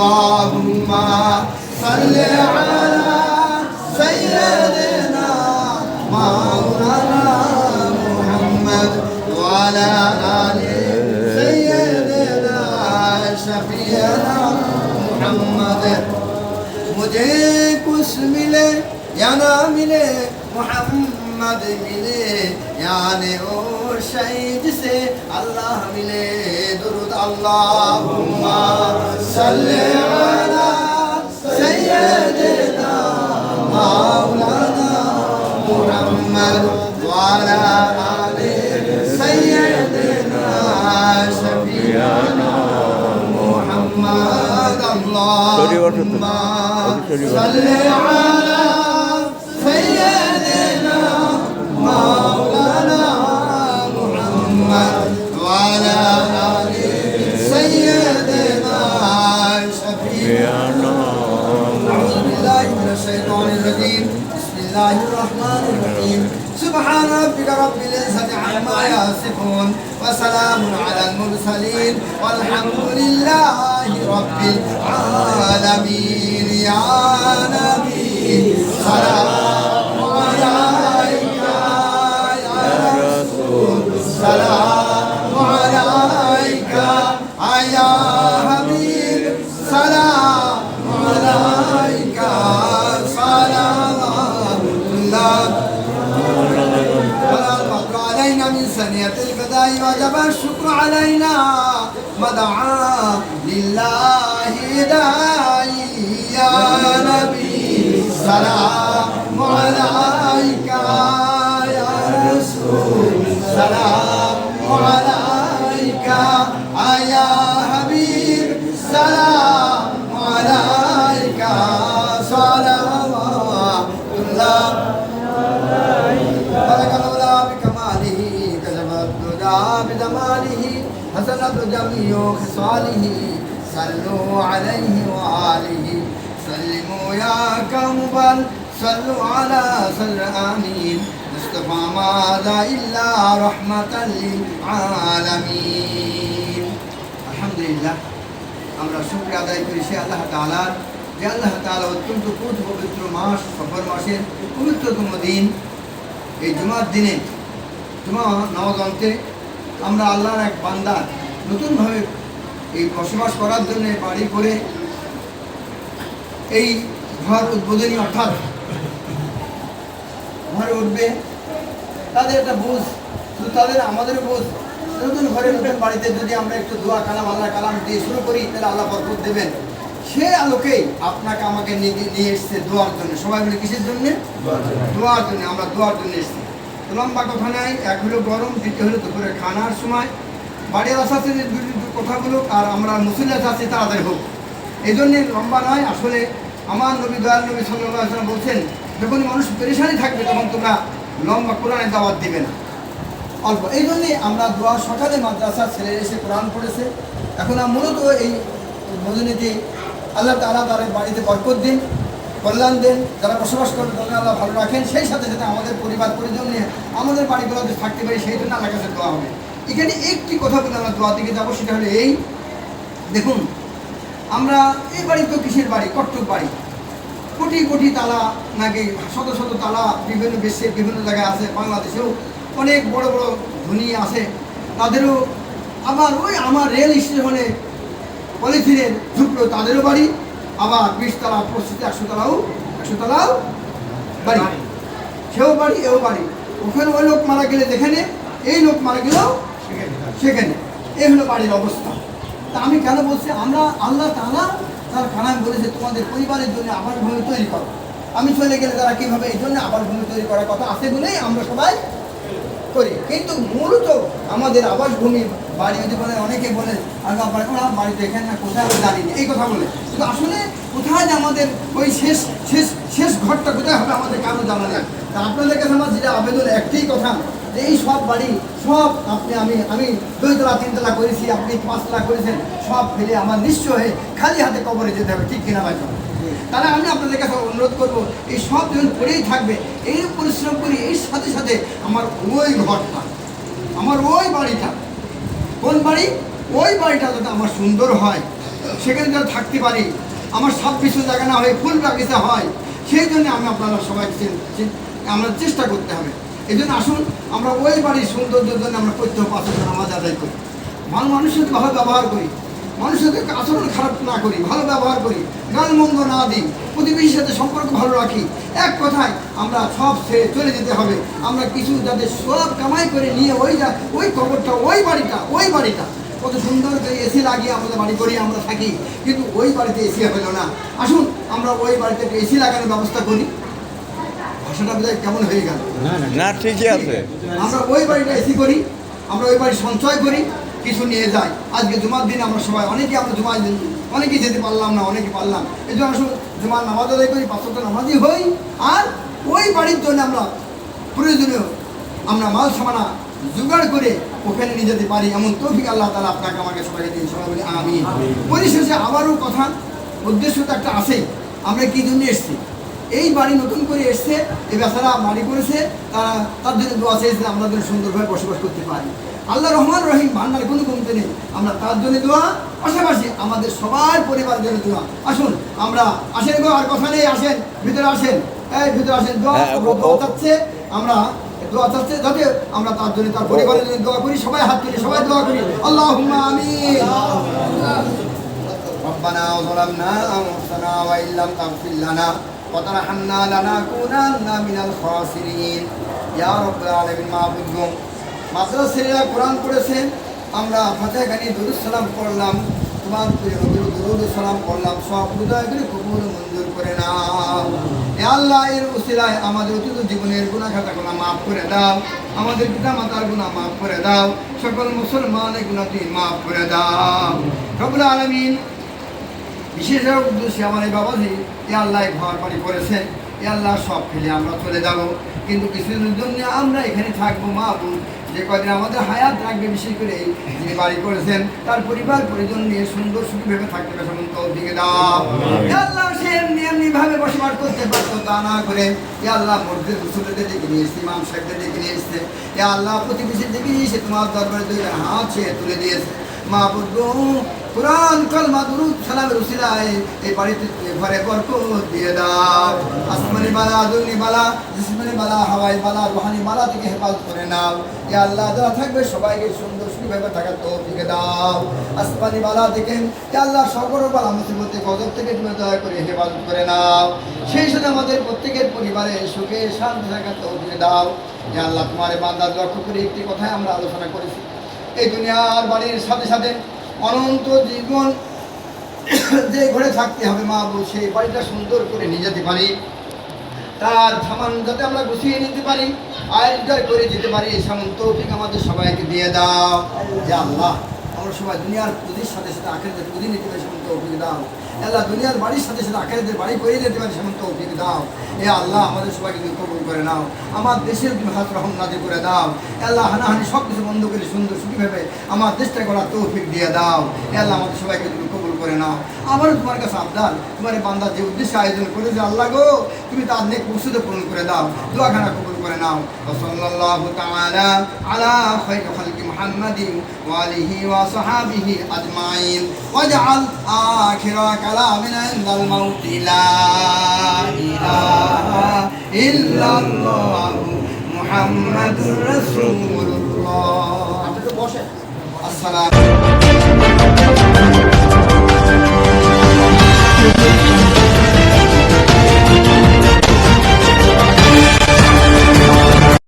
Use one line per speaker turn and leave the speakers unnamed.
اللهم صل على سيدنا مولانا محمد وعلى آل سيدنا شفيعنا محمد. مجھے کچھ ملے یا نہ ملے محمد. मोहम्मद मिले याने ओ शहीद से अल्लाह मिले दुरुद अल्लाहुम्मा सल्ले अला सय्यदना मौलाना मुहम्मद वाला आले सय्यदना शफीआना मुहम्मद अल्लाहुम्मा सल्ले अला مولانا محمد وعلى آله سيدنا شفيعنا أعوذ بالله من الشيطان الرجيم. بسم الله الرحمن الرحيم. سبحان ربك رب العزة عما يصفون وسلام على المرسلين. والحمد لله رب العالمين. يا نبي وجب الشكر علينا ودعا لله داعي يا نبي سلام عليك يا رسول سلام عليك يا الدجى بجماله حسنت جميع خصاله صلوا عليه وآله سلموا يا كمبل صلوا على سر آمين مصطفى ماذا إلا رحمة للعالمين الحمد لله আমরা শুক্র আদায় করি সে আল্লাহ তালার যে আল্লাহ তালা অত্যন্ত কুট পবিত্র মাস সফর মাসের পবিত্রতম দিন এই জুমার দিনে জুমা নামাজ অন্তে আমরা আল্লাহর এক বান্দার নতুনভাবে এই বসবাস করার জন্য বাড়ি করে এই ঘর উদ্বোধনী অর্থাৎ ঘরে উঠবে। তাদের একটা বুঝ শুধু তাদের আমাদের বুঝ। নতুন ঘরে নতুন বাড়িতে যদি আমরা একটু দোয়া কালাম আল্লাহ কালাম দিয়ে শুরু করি তাহলে আল্লাহ বরকত দেবেন। সে আলোকেই আপনাকে আমাকে নিয়ে নিয়ে এসছে দোয়ার জন্য। সবাই মিলে কিসের জন্য। দোয়ার জন্য আমরা দোয়ার জন্য এসছি। লম্বা কথা নাই, এক হলো গরম, দ্বিতীয় হলো দুপুরে খানার সময়। বাড়ির আসাতে দুটি কথাগুলো, আর আমরা মুসলিম আছি তাড়াতাড়ি হোক। এই জন্যে লম্বা নয়, আসলে আমার নবী, দয়াল নবী সাল্লাহ আসলাম বলছেন, যখন মানুষ পেরেশানি থাকবে, তখন তোমরা লম্বা কোরআনে দাওয়াত দিবে না। অল্প। এই জন্যে আমরা দোয়া সকালে মাদ্রাসা ছেলে এসে কোরআন পড়েছে। এখন মূলত এই মজুনিতে আল্লাহ তালা তার বাড়িতে বরকত দিন। কল্যাণ দেন, যারা বসবাস করেন, তাদের আল্লাহ ভালো রাখেন। সেই সাথে সাথে আমাদের পরিবার, পরিজন নিয়ে আমাদের বাড়িগুলোতে থাকতে পারি, সেই জন্য আল্লাহ কাছে দোয়া হবে। এখানে একটি কথা বলে আমরা দোয়া দিকে যাব, সেটা হলো এই, দেখুন, আমরা এই বাড়ি তো কিসের বাড়ি? কট্টক বাড়ি। কোটি কোটি তালা নাকি শত শত তালা বিভিন্ন দেশে বিভিন্ন জায়গায় আছে, বাংলাদেশেও অনেক বড় বড় ধনী আছে। তাদেরও আবার ওই আমার রেল স্টেশনে পলিথিনের ঝুঁকলো তাদেরও বাড়ি। আবার বিশ তালা পঁচিশ একশো তালাও একশো তালাও বাড়ি। সেও বাড়ি, এও বাড়ি। ওখানে ওই লোক মারা গেলে যেখানে, এই লোক মারা গেলেও সেখানে। এই হলো বাড়ির অবস্থা। তা আমি কেন বলছি? আমরা আল্লাহ তালা তার খানায় বলেছে, তোমাদের পরিবারের জন্য আবার ভূমি তৈরি করো। আমি চলে গেলে তারা কীভাবে এই জন্য আবার ভূমি তৈরি করার কথা আছে বলেই আমরা সবাই করি। কিন্তু মূলত আমাদের আবাসভূমি বাড়ি যদি বলে অনেকে বলে বাড়িতে এখানে না কোথায় জানি এই কথা বলে। কিন্তু আসলে কোথায় যে আমাদের ওই শেষ শেষ শেষ ঘরটা, কোথায় হবে আমাদের কারও জানা নেই। তা আপনাদের কাছে আমার যেটা আবেদন, একটাই কথা, যে এই সব বাড়ি, সব আপনি, আমি আমি দুইতলা তিনতলা করেছি, আপনি পাঁচতলা করেছেন, সব ফেলে আমার নিশ্চয় হয়ে খালি হাতে কবরে যেতে হবে, ঠিক কিনা ভাই তাহলে আমি আপনাদের কাছে অনুরোধ করব, এই সব যখন পড়েই থাকবে, এই পরিশ্রম করি, এর সাথে সাথে আমার ওই ঘরটা, আমার ওই বাড়িটা। কোন বাড়ি? ওই বাড়িটা যাতে আমার সুন্দর হয়, সেখানে যাতে থাকতে পারি, আমার সব কিছু জায়গা না হয় ফুল বাগিচা হয়, সেই জন্য আমি আপনারা সবাই আমরা চেষ্টা করতে হবে। এই জন্য আসুন, আমরা ওই বাড়ির সৌন্দর্যের জন্য আমরা প্রত্যেক পাশে নামাজ আদায় করি। ভালো মানুষের ভালো ব্যবহার করি। মানুষের সাথে আচরণ খারাপ না করি ভালো ব্যবহার করি গান মন্দ না দিই প্রতিবেশীর সাথে সম্পর্ক ভালো রাখি। এক কথায় আমরা সব ছেড়ে চলে যেতে হবে। আমরা কিছু যাতে সব কামাই করে নিয়ে ওই যা ওই কবরটা ওই বাড়িটা ওই বাড়িটা। কত সুন্দর করে এসি লাগিয়ে আমাদের বাড়ি করি আমরা থাকি কিন্তু ওই বাড়িতে এসি হলো না। আসুন আমরা ওই বাড়িতে এসি লাগানোর ব্যবস্থা করি। ভাষাটা বোধহয় কেমন হয়ে গেল?
না ঠিকই আছে।
আমরা ওই বাড়িটা এসি করি আমরা ওই বাড়ি সঞ্চয় করি কিছু নিয়ে যাই আজকে জুমার দিন আমরা সবাই অনেকে আমরা জুমার দিন অনেকে যেতে পারলাম না অনেকে পারলাম এই জন্য আসলে জুমার নামাজ আদায় করি পাঁচশত নামাজই হই। আর ওই বাড়ির জন্য আমরা প্রয়োজনীয় আমরা মাল সামানা জোগাড় করে ওখানে নিয়ে যেতে পারি। এমন তৌফিক আল্লাহ তালা আপনাকে আমাকে সবাইকে দিন। সবাই বলি আমি পরিশেষে আবারও কথা উদ্দেশ্য তো একটা আছেই আমরা কী জন্য এসেছি? এই বাড়ি নতুন করে এসছে এই বেচারা বাড়ি করেছে তারা তার জন্য দোয়া চেয়েছে আমরা যেন সুন্দরভাবে বসবাস করতে পারি। আল্লাহ রহমান রহিম ভান্ডার কোনো কমতে নেই আমরা তার জন্য দোয়া পাশাপাশি আমাদের সবার পরিবারের জন্য দোয়া আসুন আমরা আসেন গো আর কথা নেই আসেন ভিতরে আসেন এই ভিতরে আসেন দোয়া
হ্যাঁ, ও-
দোয়া
ও-
চাচ্ছে আমরা দোয়া চাচ্ছে যাতে আমরা তার জন্য তার পরিবারের জন্য দোয়া করি সবাই হাত তুলি সবাই দোয়া করি আল্লাহ আমিন ربنا ظلمنا أنفسنا وإن لم تغفر لنا وترحمنا لنكونن من الخاسرين يا رب العالمين মাহবুবগণ মাদ্রাসারা কোরআন পড়েছেন, আমরা ফাতেহানি দুরুদ সালাম পড়লাম, তোমার প্রিয় দুরুদ সালাম পড়লাম, সব হৃদয়গুলি কবুল মঞ্জুর করে না। আল্লাহ এর উসিলায় আমাদের অতীত জীবনের খাতাগুলো মাফ করে দাও, আমাদের পিতা মাতার গুনাহ মাফ করে দাও, সকল মুসলমানের গুনাহ তুই মাফ করে দাও। রব্বুল আলামিন, বিশেষ উদ্দেশ্যে আমার এই বাবাজি এ আল্লাহ ঘর বাড়ি করেছেন, এ আল্লাহ সব ফেলে আমরা চলে যাব। কিন্তু কিছুদিনের জন্য আমরা এখানে থাকব মা বোন। যে কদিন আমাদের হায়াত রাখবে বিশেষ করে যিনি বাড়ি করেছেন তার পরিবার পরিজন নিয়ে সুন্দর সুখীভাবে থাকতে পারে সেমন দিকে দাও। আল্লাহ সে এমনি এমনি ভাবে বসবাস করতে পারতো তা না করে এ আল্লাহ মসজিদ রসুলদের ডেকে নিয়ে এসছে ইমাম সাহেবদের ডেকে নিয়ে এসছে। এ আল্লাহ প্রতিবেশীর ডেকে নিয়ে এসে তোমার দরবারে দুই হাত সে তুলে দিয়েছে। মা বুদ্ধ কোরআন কলমা দুরুদ সালামের উসিলায় এই বাড়িতে ঘরে বরকত দিয়ে দাও। আসমানি বালা দুনি বালা জিসমানি বালা হাওয়াই বালা রুহানি বালা থেকে হেফাজত করে নাও। এ আল্লাহ যারা থাকবে সবাইকে সুন্দর সুন্দরভাবে থাকার তৌফিকে দাও। আসমানি বালা থেকে এ আল্লাহ সকল বালা মুসিবতে, গজব থেকে তুমি দয়া করে হেফাজত করে নাও। সেই সাথে আমাদের প্রত্যেকের পরিবারে সুখে শান্তি থাকার তৌফিকে দাও। এ আল্লাহ তোমার বান্দার লক্ষ্য করে একটি কথাই আমরা আলোচনা করেছি। এই দুনিয়ার বাড়ির সাথে সাথে অনন্ত জীবন যে ঘরে থাকতে হবে মা বলছে বাড়িটা সুন্দর করে নিয়ে যেতে পারি। তার সামান যাতে আমরা গুছিয়ে নিতে পারি আয়োজন করে যেতে পারি সেমন তৌফিক আমাদের সবাইকে দিয়ে দাও। যে আল্লাহ। সবাই দুনিয়ার পুঁজির সাথে সাথে আখেরদের পুঁজি নিতে পারি সেমন তৌফিক দাও। আল্লাহ দুনিয়ার বাড়ির সাথে সাথে আখেরদের বাড়ি করে নিতে পারি সেমন তৌফিক দাও। এ আল্লাহ, আমাদের সবাইকে তুমি কবুল করে নাও। আমার দেশের হাত রহম নাজি করে দাও। আল্লাহ, হানাহানি সব কিছু বন্ধ করে সুন্দর সুখীভাবে আমার দেশটা করার তৌফিক দিয়ে দাও। এ আল্লাহ, আমাদের সবাইকে তুমি কবুল করে নাও। আমারও তোমার কাছে আবদার, তোমার বান্দার যে উদ্দেশ্যে আয়োজন করেছে, আল্লাহ গো, তুমি তার নেক মুসুদে পূরণ করে দাও। দোয়াখানা কবুল করে নাও। সাল্লাল্লাহু তাআলা আলা খায়রি খালকি মুহাম্মাদিন ওয়া আলিহি ওয়া সাহাবিহি আজমাইন ওয়াজআল আখিরা কালামিনা ইনদাল মাউতি লা ইলাহা ইল্লাল্লাহ মুহাম্মাদুর রাসূলুল্লাহ